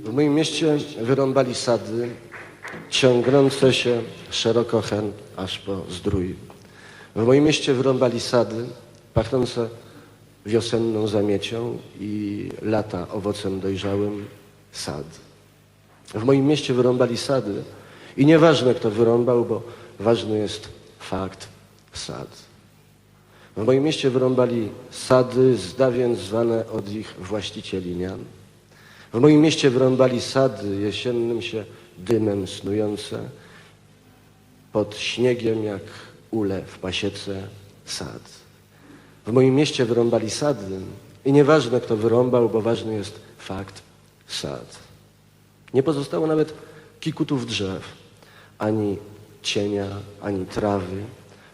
W moim mieście wyrąbali sady, ciągnące się szeroko hen aż po zdrój. W moim mieście wyrąbali sady, pachnące wiosenną zamiecią i lata owocem dojrzałym sad. W moim mieście wyrąbali sady i nieważne kto wyrąbał, bo ważny jest fakt sad. W moim mieście wyrąbali sady z dawien zwane od ich właścicieli mian. W moim mieście wyrąbali sady jesiennym się dymem snujące, pod śniegiem jak ule w pasiece sad. W moim mieście wyrąbali sady i nieważne kto wyrąbał, bo ważny jest fakt sad. Nie pozostało nawet kikutów drzew, ani cienia, ani trawy,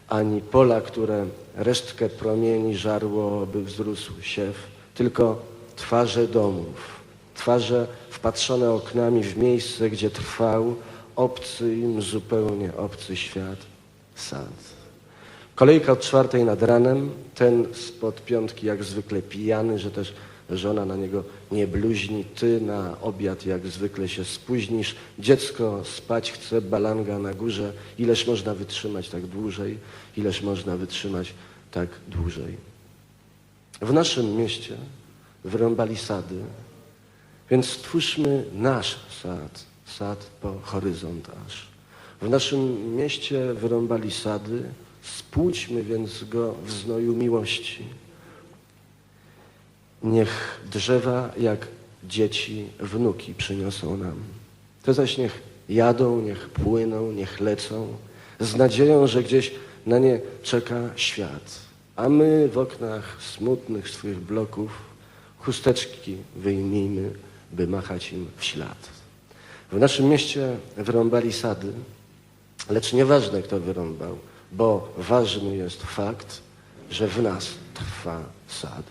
ani pola, które resztkę promieni żarło, by wzrósł siew, tylko twarze domów, twarze wpatrzone oknami w miejsce, gdzie trwał obcy im zupełnie obcy świat, sad. Kolejka od czwartej nad ranem, ten spod piątki jak zwykle pijany, że też żona na niego nie bluźni, ty na obiad jak zwykle się spóźnisz, dziecko spać chce, balanga na górze, ileż można wytrzymać tak dłużej, ileż można wytrzymać tak dłużej. W naszym mieście wyrąbali sady, więc stwórzmy nasz sad, sad po horyzont aż. W naszym mieście wyrąbali sady, spłućmy więc go w znoju miłości. Niech drzewa jak dzieci, wnuki przyniosą nam. Te zaś niech jadą, niech płyną, niech lecą, z nadzieją, że gdzieś na nie czeka świat. A my w oknach smutnych swych bloków chusteczki wyjmijmy, by machać im w ślad. W naszym mieście wyrąbali sady, lecz nieważne kto wyrąbał, bo ważny jest fakt, że w nas trwa sad.